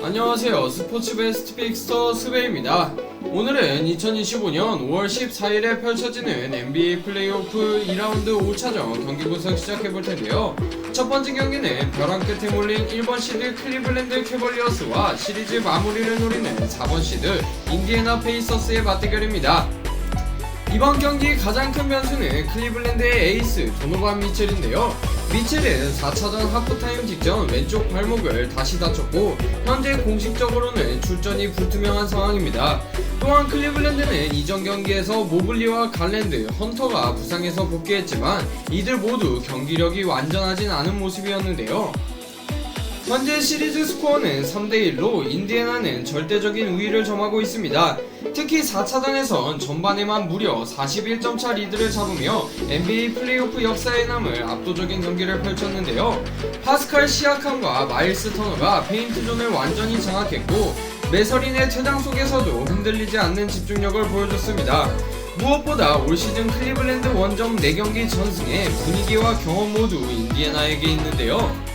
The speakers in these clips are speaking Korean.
안녕하세요. 스포츠 베스트 픽스터 스베입니다. 오늘은 2025년 5월 14일에 펼쳐지는 NBA 플레이오프 2라운드 5차전 경기 분석 시작해볼 텐데요. 첫 번째 경기는 벼랑 끝에 몰린 1번 시드 클리블랜드 캐벌리어스와 시리즈 마무리를 노리는 4번 시드 인디애나 페이서스의 맞대결입니다. 이번 경기 가장 큰 변수는 클리블랜드의 에이스 도노반 미첼인데요. 미첼은 4차전 하프타임 직전 왼쪽 발목을 다시 다쳤고 현재 공식적으로는 출전이 불투명한 상황입니다. 또한 클리블랜드는 이전 경기에서 모블리와 갈랜드, 헌터가 부상해서 복귀했지만 이들 모두 경기력이 완전하진 않은 모습이었는데요. 현재 시리즈 스코어는 3대1로 인디애나는 절대적인 우위를 점하고 있습니다. 특히 4차전에선 전반에만 무려 41점 차 리드를 잡으며 NBA 플레이오프 역사에 남을 압도적인 경기를 펼쳤는데요. 파스칼 시아캄과 마일스 터너가 페인트 존을 완전히 장악했고 메서린의 퇴장 속에서도 흔들리지 않는 집중력을 보여줬습니다. 무엇보다 올 시즌 클리블랜드 원정 4경기 전승에 분위기와 경험 모두 인디애나에게 있는데요.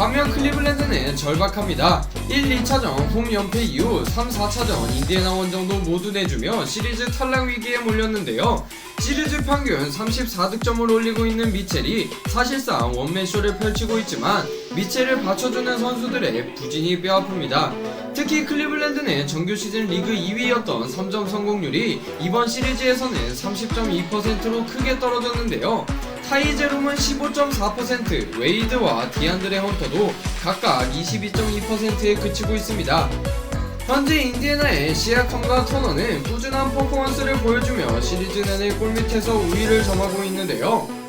반면 클리블랜드는 절박합니다. 1, 2차전 홈 연패 이후 3, 4차전 인디애나 원정도 모두 내주며 시리즈 탈락 위기에 몰렸는데요. 시리즈 평균 34득점을 올리고 있는 미첼이 사실상 원맨쇼를 펼치고 있지만 미첼을 받쳐주는 선수들의 부진이 뼈아픕니다. 특히 클리블랜드는 정규 시즌 리그 2위였던 3점 성공률이 이번 시리즈에서는 30.2%로 크게 떨어졌는데요. 타이제롬은 15.4%, 웨이드와 디안드레 헌터도 각각 22.2%에 그치고 있습니다. 현재 인디애나의 시아캄과 터너는 꾸준한 퍼포먼스를 보여주며 시리즈 내내 골밑에서 우위를 점하고 있는데요.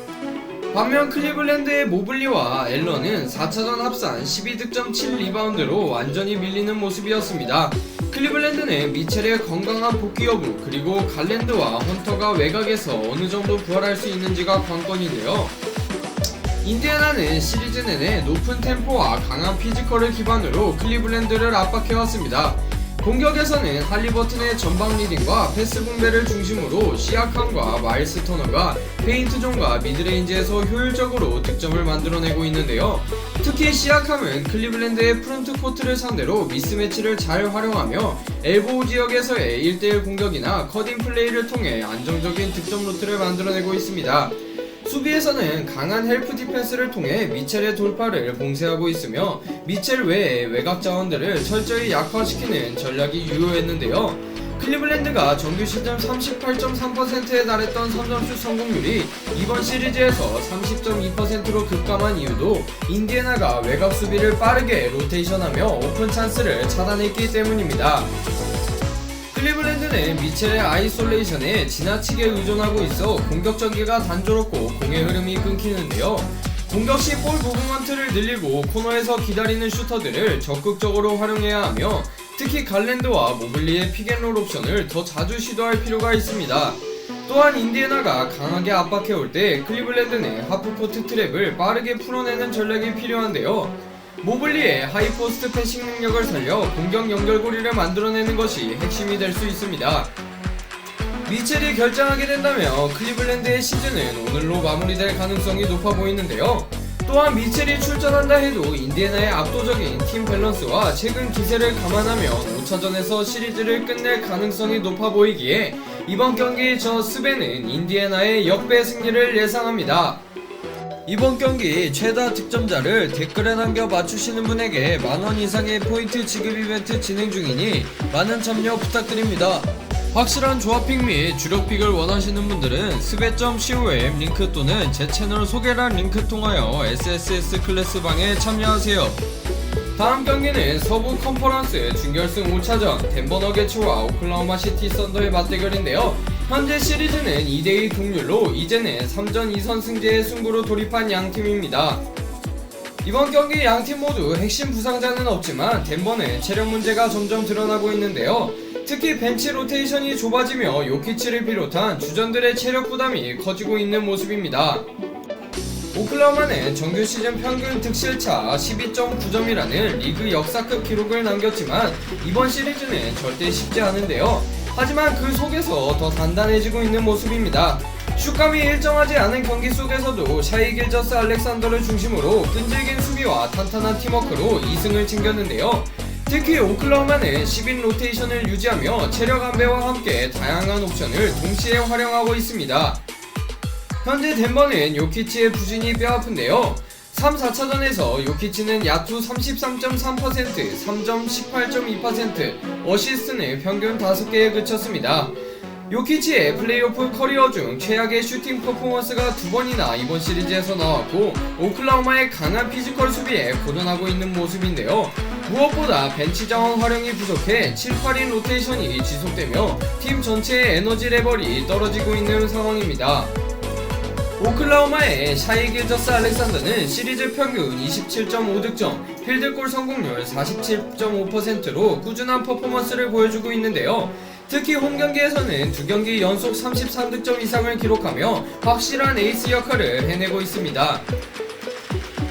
반면 클리블랜드의 모블리와 앨런은 4차전 합산 12득점 7리바운드로 완전히 밀리는 모습이었습니다. 클리블랜드는 미첼의 건강한 복귀 여부 그리고 갈랜드와 헌터가 외곽에서 어느 정도 부활할 수 있는지가 관건인데요. 인디애나는 시리즈 내내 높은 템포와 강한 피지컬을 기반으로 클리블랜드를 압박해왔습니다. 공격에서는 할리버튼의 전방 리딩과 패스 분배를 중심으로 시아캄과 마일스 터너가 페인트 존과 미드레인지에서 효율적으로 득점을 만들어내고 있는데요. 특히 시아캄은 클리블랜드의 프론트 코트를 상대로 미스매치를 잘 활용하며 엘보우 지역에서의 1대1 공격이나 커딩 플레이를 통해 안정적인 득점 루트를 만들어내고 있습니다. 수비에서는 강한 헬프 디펜스를 통해 미첼의 돌파를 봉쇄하고 있으며 미첼 외에 외곽 자원들을 철저히 약화시키는 전략이 유효했는데요. 클리블랜드가 정규 시즌 38.3%에 달했던 3점슛 성공률이 이번 시리즈에서 30.2%로 급감한 이유도 인디애나가 외곽 수비를 빠르게 로테이션하며 오픈 찬스를 차단했기 때문입니다. 클리블랜드는 미첼의 아이솔레이션에 지나치게 의존하고 있어 공격 전개가 단조롭고 공의 흐름이 끊기는데요. 공격 시 볼 무브먼트를 늘리고 코너에서 기다리는 슈터들을 적극적으로 활용해야 하며 특히 갈랜드와 모블리의 픽앤롤 옵션을 더 자주 시도할 필요가 있습니다. 또한 인디애나가 강하게 압박해올 때 클리블랜드는 하프코트 트랩을 빠르게 풀어내는 전략이 필요한데요. 모블리의 하이포스트 패싱 능력을 살려 공격 연결고리를 만들어내는 것이 핵심이 될 수 있습니다. 미첼이 결정하게 된다면 클리블랜드의 시즌은 오늘로 마무리될 가능성이 높아 보이는데요. 또한 미첼이 출전한다 해도 인디애나의 압도적인 팀 밸런스와 최근 기세를 감안하면 5차전에서 시리즈를 끝낼 가능성이 높아 보이기에 이번 경기 저 스베는 인디애나의 역배 승리를 예상합니다. 이번 경기 최다 득점자를 댓글에 남겨 맞추시는 분에게 만원 이상의 포인트 지급 이벤트 진행 중이니 많은 참여 부탁드립니다. 확실한 조합픽 및 주력픽을 원하시는 분들은 스베.com 링크 또는 제 채널 소개란 링크 통하여 SSS 클래스 방에 참여하세요. 다음 경기는 서부 컨퍼런스 준결승 5차전 덴버 너게츠와 오클라호마 시티 썬더의 맞대결인데요. 현재 시리즈는 2대2 동률로 이제는 3전 2선 승제의 승부로 돌입한 양팀입니다. 이번 경기 양 팀 모두 핵심 부상자는 없지만 덴버는 체력 문제가 점점 드러나고 있는데요. 특히 벤치 로테이션이 좁아지며 요키치를 비롯한 주전들의 체력 부담이 커지고 있는 모습입니다. 오클라호마는 정규 시즌 평균 득실차 12.9점이라는 리그 역사급 기록을 남겼지만 이번 시리즈는 절대 쉽지 않은데요. 하지만 그 속에서 더 단단해지고 있는 모습입니다. 슛감이 일정하지 않은 경기 속에서도 샤이 길저스 알렉산더를 중심으로 끈질긴 수비와 탄탄한 팀워크로 2승을 챙겼는데요. 특히 오클라호마는 10인 로테이션을 유지하며 체력 안배와 함께 다양한 옵션을 동시에 활용하고 있습니다. 현재 덴버는 요키치의 부진이 뼈아픈데요. 3, 4차전에서 요키치는 야투 33.3%, 3점 18.2%, 어시스트는 평균 5개에 그쳤습니다. 요키치의 플레이오프 커리어 중 최악의 슈팅 퍼포먼스가 두 번이나 이번 시리즈에서 나왔고 오클라호마의 강한 피지컬 수비에 고전하고 있는 모습인데요. 무엇보다 벤치 자원 활용이 부족해 7, 8인 로테이션이 지속되며 팀 전체의 에너지 레벨이 떨어지고 있는 상황입니다. 오클라호마의 샤이 길저스 알렉산더는 시리즈 평균 27.5득점, 필드골 성공률 47.5%로 꾸준한 퍼포먼스를 보여주고 있는데요. 특히 홈 경기에서는 두 경기 연속 33득점 이상을 기록하며 확실한 에이스 역할을 해내고 있습니다.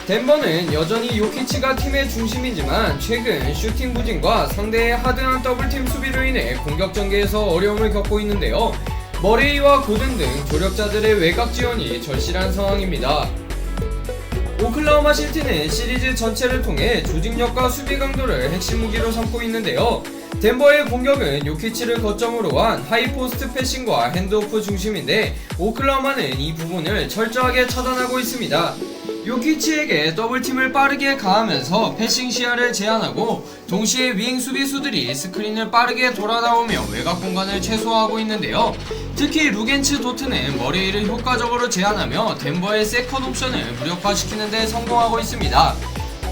덴버는 여전히 요키치가 팀의 중심이지만 최근 슈팅 부진과 상대의 하드한 더블팀 수비로 인해 공격 전개에서 어려움을 겪고 있는데요. 머레이와 고든 등 조력자들의 외곽 지원이 절실한 상황입니다. 오클라호마 시티는 시리즈 전체를 통해 조직력과 수비 강도를 핵심 무기로 삼고 있는데요. 덴버의 공격은 요키치를 거점으로 한 하이포스트 패싱과 핸드오프 중심인데 오클라호마는 이 부분을 철저하게 차단하고 있습니다. 요키치에게 더블팀을 빠르게 가하면서 패싱 시야를 제한하고 동시에 윙 수비수들이 스크린을 빠르게 돌아나오며 외곽 공간을 최소화하고 있는데요. 특히 루겐츠 도트는 머레이를 효과적으로 제한하며 덴버의 세컨 옵션을 무력화시키는 데 성공하고 있습니다.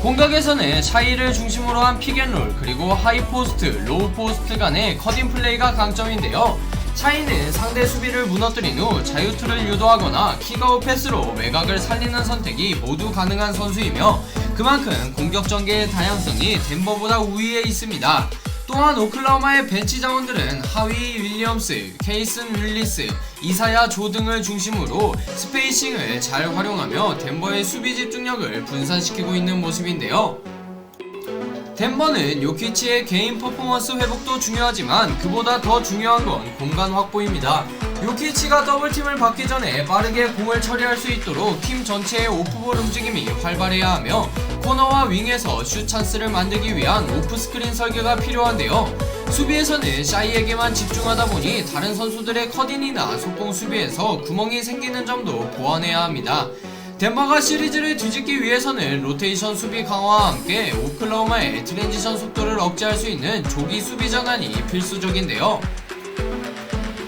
공격에서는 샤이를 중심으로 한 픽앤롤 그리고 하이포스트, 로우포스트 간의 컷인 플레이가 강점인데요. 샤이는 상대 수비를 무너뜨린 후 자유투를 유도하거나 킥아웃 패스로 외곽을 살리는 선택이 모두 가능한 선수이며 그만큼 공격 전개의 다양성이 덴버보다 우위에 있습니다. 또한 오클라호마의 벤치 자원들은 하위 윌리엄스, 케이슨 윌리스, 이사야 조 등을 중심으로 스페이싱을 잘 활용하며 덴버의 수비 집중력을 분산시키고 있는 모습인데요. 덴버는 요키치의 개인 퍼포먼스 회복도 중요하지만 그보다 더 중요한 건 공간 확보입니다. 요키치가 더블팀을 받기 전에 빠르게 공을 처리할 수 있도록 팀 전체의 오프볼 움직임이 활발해야 하며 코너와 윙에서 슛 찬스를 만들기 위한 오프스크린 설계가 필요한데요. 수비에서는 샤이에게만 집중하다 보니 다른 선수들의 컷인이나 속공 수비에서 구멍이 생기는 점도 보완해야 합니다. 덴버가 시리즈를 뒤집기 위해서는 로테이션 수비 강화와 함께 오클라호마의 트랜지션 속도를 억제할 수 있는 조기 수비 전환이 필수적인데요.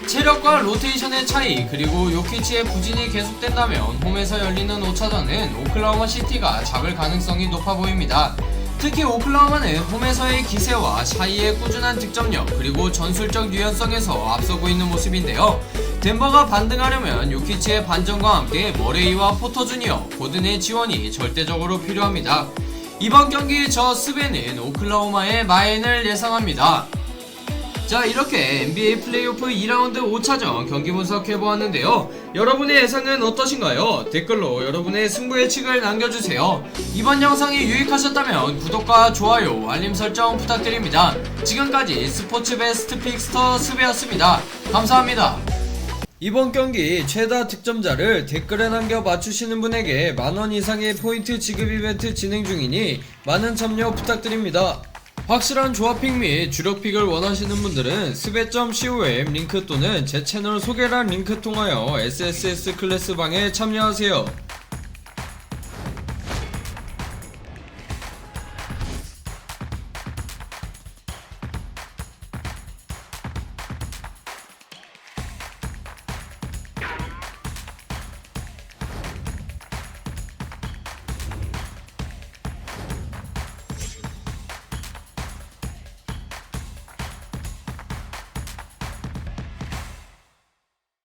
체력과 로테이션의 차이 그리고 요키치의 부진이 계속된다면 홈에서 열리는 5차전은 오클라호마 시티가 잡을 가능성이 높아 보입니다. 특히 오클라호마는 홈에서의 기세와 샤이의 꾸준한 득점력 그리고 전술적 유연성에서 앞서고 있는 모습인데요. 덴버가 반등하려면 요키치의 반전과 함께 머레이와 포터 주니어, 고든의 지원이 절대적으로 필요합니다. 이번 경기 저 스벤은 오클라호마의 마인을 예상합니다. 자 이렇게 NBA 플레이오프 2라운드 5차전 경기 분석해보았는데요. 여러분의 예상은 어떠신가요? 댓글로 여러분의 승부 예측을 남겨주세요. 이번 영상이 유익하셨다면 구독과 좋아요 알림 설정 부탁드립니다. 지금까지 스포츠 베스트 픽스터 스베였습니다. 감사합니다. 이번 경기 최다 득점자를 댓글에 남겨 맞추시는 분에게 만원 이상의 포인트 지급 이벤트 진행 중이니 많은 참여 부탁드립니다 확실한 조합픽 및 주력픽을 원하시는 분들은 스베.com 링크 또는 제 채널 소개란 링크 통하여 SSS 클래스 방에 참여하세요.